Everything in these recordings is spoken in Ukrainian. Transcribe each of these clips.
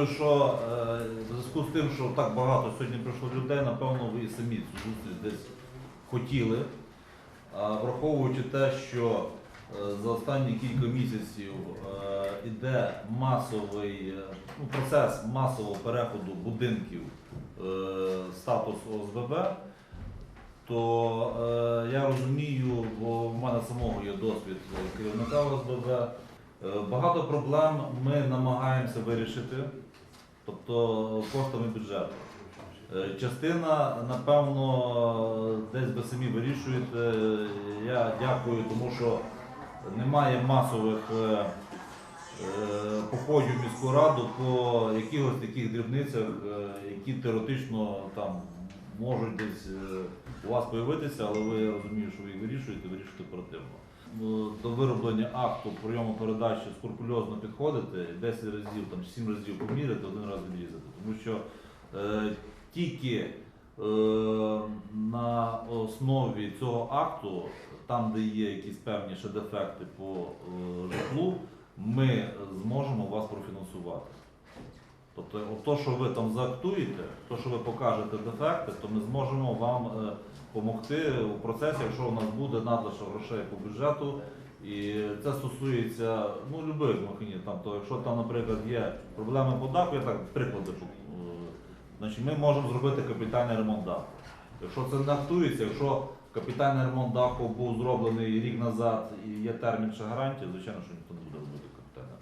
думаю, що е, в зв'язку з тим, що так багато сьогодні прийшло людей, напевно, ви і самі цю зустріч десь хотіли. А враховуючи те, що е, за останні кілька місяців е, іде масовий е, ну, процес масового переходу будинків е, статус ОСББ, то е, я розумію, бо в мене самого є досвід керівника ОСББ. Е, Багато проблем ми намагаємося вирішити, тобто коштами бюджету. Е, Частина, напевно, десь ви самі вирішуєте. Я дякую, тому що немає масових е, е, походів в міську раду по якихось таких дрібницях, які теоретично там можуть десь у вас появитися, але ви я розумію, що ви їх вирішуєте, вирішуєте оперативно. Ну, До вироблення акту прийому передачі скрупульозно підходити, 10 разів, там 7 разів поміряти, один раз відрізати. Тому що е, тільки е, на основі цього акту, там, де є якісь певні ще дефекти по е, житлу, ми зможемо вас профінансувати. Тобто, от то, що ви там заактуєте, то, що ви покажете дефекти, то ми зможемо вам е, допомогти у процесі, якщо у нас буде надлишок грошей по бюджету. І це стосується ну, любих махинів. Там, то, якщо там, наприклад, є проблеми по даху, я так приклади, е, значить ми можемо зробити капітальний ремонт даху. Якщо це не актується, якщо капітальний ремонт даху був зроблений рік назад і є термін ще гарантії, звичайно, що ніхто не буде робити капітальний.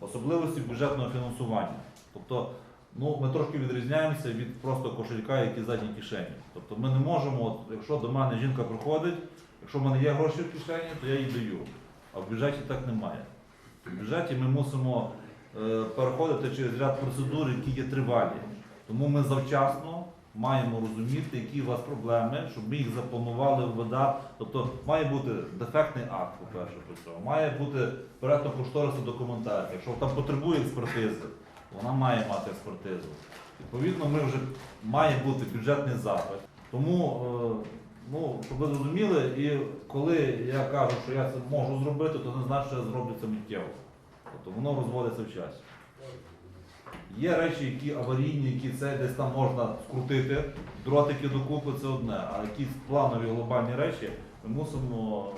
Особливості бюджетного фінансування. Тобто, ну, ми трошки відрізняємося від просто кошелька, який в задній кишені. Тобто ми не можемо, от, якщо до мене жінка приходить, якщо в мене є гроші в кишені, то я їй даю. А в бюджеті так немає. В бюджеті ми мусимо е, переходити через ряд процедур, які є тривалі. Тому ми завчасно маємо розуміти, які у вас проблеми, щоб ми їх запланували в видат. Тобто має бути дефектний акт, по-перше, має бути проектно кошторисна документація. Якщо там потребує експертизи, вона має мати експертизу. Відповідно, ми вже має бути бюджетний запит. Тому, е, ну, щоб ви зрозуміли, і коли я кажу, що я це можу зробити, то не значить, що я зроблю це миттєво. Тобто воно розводиться в часі. Є речі, які аварійні, які це десь там можна скрутити, дротики докупи це одне, а якісь планові глобальні речі ми мусимо.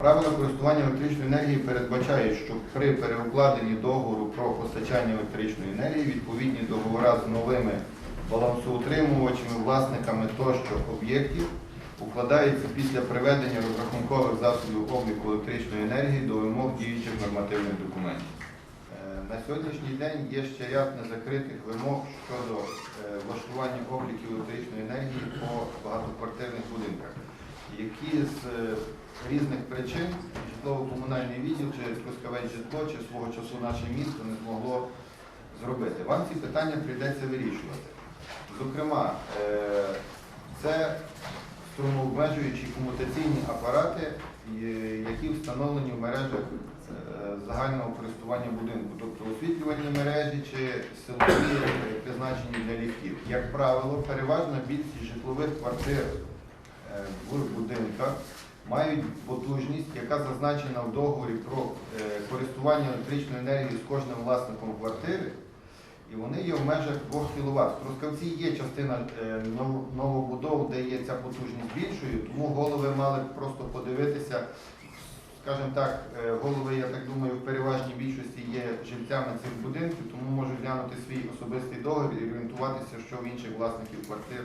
Правила користування електричною енергією передбачають, що при переукладенні договору про постачання електричної енергії відповідні договори з новими балансоутримувачами, власниками тощо об'єктів укладаються після приведення розрахункових засобів обліку електричної енергії до вимог діючих нормативних документів. Е, На сьогоднішній день є ще ряд незакритих вимог щодо е, влаштування обліків електричної енергії по багатоквартирних будинках, які з е, різних причин житлово-комунальний відділ чи Трускавець житло чи свого часу наше місто не змогло зробити. Вам ці питання прийдеться вирішувати. Зокрема, е, це струмообмежуючі комутаційні апарати, е, які встановлені в мережах е, загального користування будинку, тобто освітлювальні мережі чи силові призначені для ліфтів. Як правило, переважна більшість житлових квартир в будинках мають потужність, яка зазначена в договорі про е, користування електричною енергією з кожним власником квартири, і вони є в межах 2 кВт. В Трускавці є частина е, новобудов, де є ця потужність більшою, тому голови мали просто подивитися. Скажімо так, е, голови, я так думаю, в переважній більшості є жильцями цих будинків, тому можуть глянути свій особистий договір і орієнтуватися, що в інших власників квартир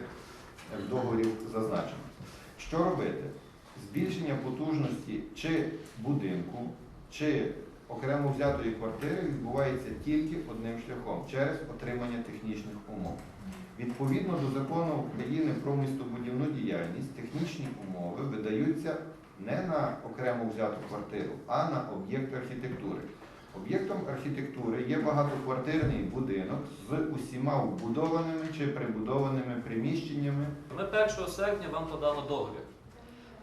в договорі зазначено. Що робити? Збільшення потужності чи будинку, чи окремо взятої квартири відбувається тільки одним шляхом через отримання технічних умов. Відповідно до закону України про містобудівну діяльність, технічні умови видаються не на окремо взяту квартиру, а на об'єкт архітектури. Об'єктом архітектури є багатоквартирний будинок з усіма вбудованими чи прибудованими приміщеннями Ми 1 серпня вам подали договір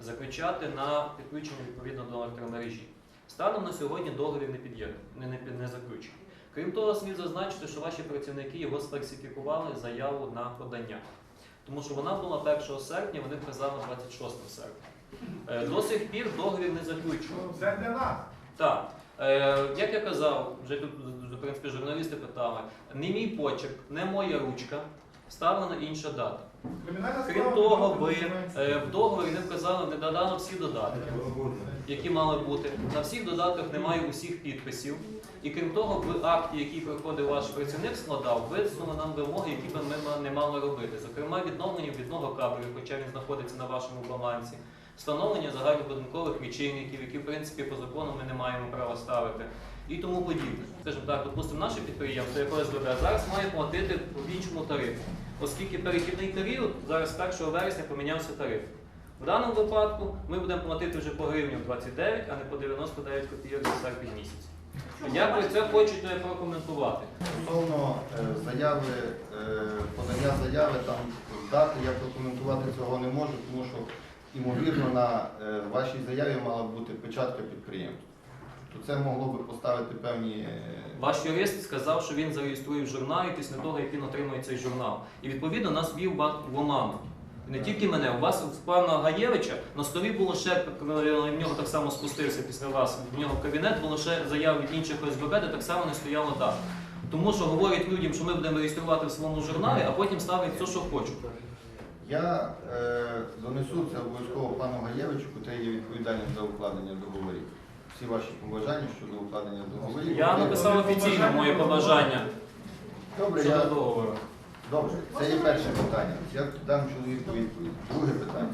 заключати на підключення відповідно до електромережі. Станом на сьогодні договір не під'єднаний, не, не, не заключений. Крім того, слід зазначити, що ваші працівники його сфальсифікували заяву на подання. Тому що вона була 1 серпня, вони вказали 26 серпня. Е, До сих пір договір не заключений. Це для нас. Так. Е, як я казав, вже тут принципі, журналісти питали, не мій почерк, не моя ручка, вставлена інша дата. Крім того, ви е, в договорі не вказали, не додано всі додатки, які мали бути. На всіх додатках немає усіх підписів. І крім того, в акті, який приходив ваш працівник, складав, висунули нам вимоги, які би ми не мали робити. Зокрема, відновлення відного кабелю, хоча він знаходиться на вашому балансі, встановлення загальнобудинкових лічильників, які в принципі по закону ми не маємо права ставити. І тому подібне. Скажімо так, допустимо, наше підприємство, яке СББ, зараз має платити по іншому тарифу, оскільки перехідний період зараз 1 вересня помінявся тариф. В даному випадку ми будемо платити вже по гривні 29, а не по 99 копійок за серпень місяць. Як ви це хочете прокоментувати? Стосовно е, заяви, е, подання заяви, там дати я прокоментувати цього не можу, тому що ймовірно на е, вашій заяві мала б бути печатка підприємства. То це могло би поставити певні. е, Ваш юрист сказав, що він зареєструє в журналі після того, як він отримує цей журнал. І відповідно нас вів в оману. І не тільки мене, у вас у пана Гаєвича на столі було ще, в нього так само спустився після вас, в нього в кабінет було ще заяв від інших ОСББ, де так само не стояло дата. Тому що говорять людям, що ми будемо реєструвати в своєму журналі, а потім ставлять все, що хочуть. Я е, донесу це обов'язково пану Гаєвичу, який є відповідальним за укладення договорів. Всі ваші побажання щодо укладення договорів. Я написав офіційно моє побажання Добре, щодо я договору. Добре, це є перше питання. Я дам чоловіку відповідь. Друге питання.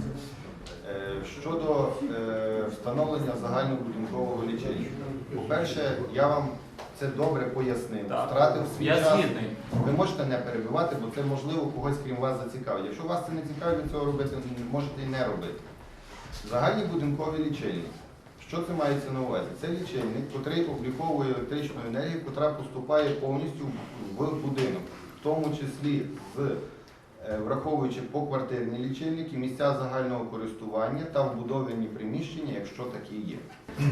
Е, Щодо е, встановлення загальнобудинкового лічильника. По-перше, я вам це добре пояснив. Так. Втратив свій Я час. згідний. Ви можете не перебивати, бо це можливо когось крім вас зацікавить. Якщо вас це не цікавить, ви цього робити можете і не робити. Загальні будинкові лічильники. Що це мається на увазі? Це лічильник, який обліковує електричну енергію, яка поступає повністю в будинок, в тому числі з е, враховуючи поквартирні лічильники, місця загального користування та вбудовані приміщення, якщо такі є.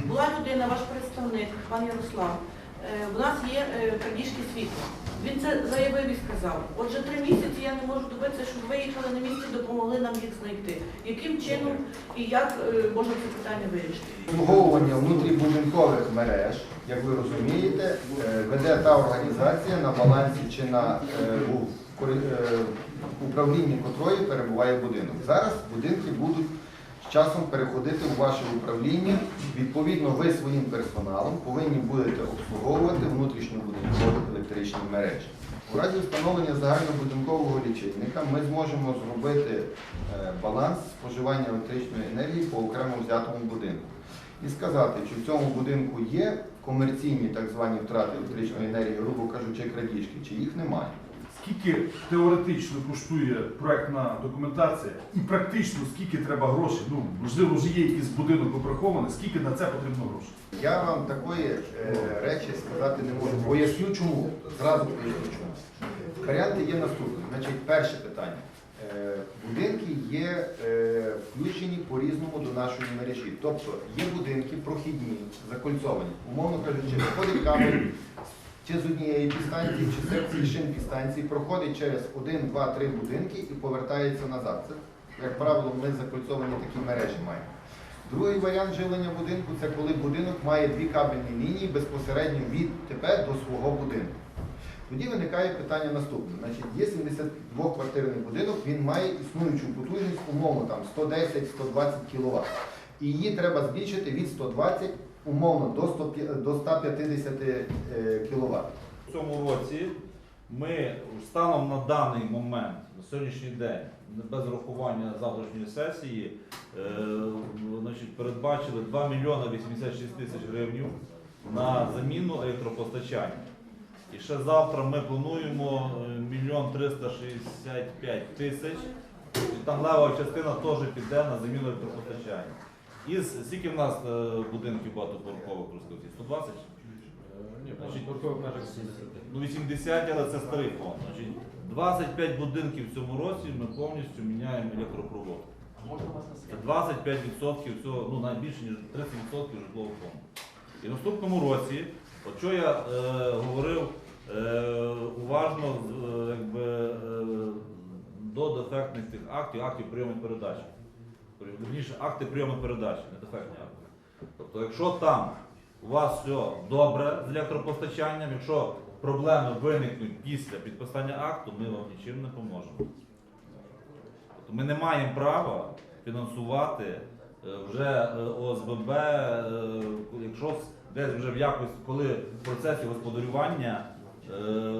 Була людина, ваш представник, пан Ярослав. Е, У нас є е, крадіжки світла. Він це заявив і сказав. Отже, три місяці я не можу добитися, щоб виїхали на місце, допомогли нам їх знайти. Яким чином і як е, можна це питання вирішити? Обслуговування внутрібудинкових мереж, як ви розумієте, е, веде та організація на балансі чи на е, у управлінні котрої перебуває будинок. Зараз будинки будуть з часом переходити у ваше управління. Відповідно, ви своїм персоналом повинні будете обслуговувати внутрішньобудинкові електричні мережі. У разі встановлення загальнобудинкового лічильника ми зможемо зробити е, баланс споживання електричної енергії по окремо взятому будинку і сказати, чи в цьому будинку є комерційні так звані втрати електричної енергії, грубо кажучи, крадіжки, чи їх немає. Скільки теоретично коштує проектна документація і практично скільки треба грошей? Ну, можливо, вже є якийсь будинок опрахований, скільки на це потрібно грошей? Я вам такої е, речі сказати не можу. Поясню чому. Зразу поясню чому. Варіанти є наступні. Значить, перше питання. Е, Будинки є е, включені по-різному до нашої мережі. Тобто є будинки прохідні, закольцовані. Умовно кажучи, виходить кабель чи з однієї підстанції, чи з шин підстанції, проходить через один, два, три будинки і повертається назад. Це, як правило, ми закольцовані такі мережі маємо. Другий варіант живлення будинку це коли будинок має дві кабельні лінії безпосередньо від ТП до свого будинку. Тоді виникає питання наступне. Значить, є 72-квартирний будинок, він має існуючу потужність, умовно там 110-120 кВт. І її треба збільшити від 120 умовно до 150 кВт. В цьому році ми станом на даний момент, на сьогоднішній день, без рахування завтрашньої сесії, е, передбачили 2 мільйони 86 тисяч гривень на заміну електропостачання. І ще завтра ми плануємо е, мільйон 365 тисяч. І там лева частина теж піде на заміну електропостачання. Із скільки в нас е, будинків багатоповерхових в 120? Ні, Значить, паркових межах 70. Ну 80, але це старий фонд. Значить, 25 будинків в цьому році ми повністю міняємо електропровод. Це 25% цього, ну навіть більше ніж 30% житлового фонду. І в наступному році, от що я е, говорив е, уважно з, е, якби, е, до дефектних тих актів, актів прийому і передачі. Вірніше, акти прийому передачі, не дефектні акти. Тобто, якщо там у вас все добре з електропостачанням. Якщо проблеми виникнуть після підписання акту, ми вам нічим не поможемо. Тобто ми не маємо права фінансувати е, вже е, ОСББ, е, якщо десь вже в якось, коли в процесі господарювання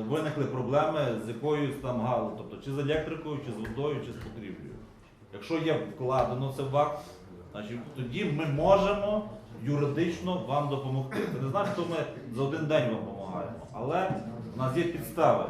виникли проблеми з якоюсь там галузю, тобто чи з електрикою, чи з водою, чи з покрівлею. Якщо є вкладено це в акт, значить тоді ми можемо юридично вам допомогти. Це не значить, що ми за один день вам допомагаємо, але у нас є підстави.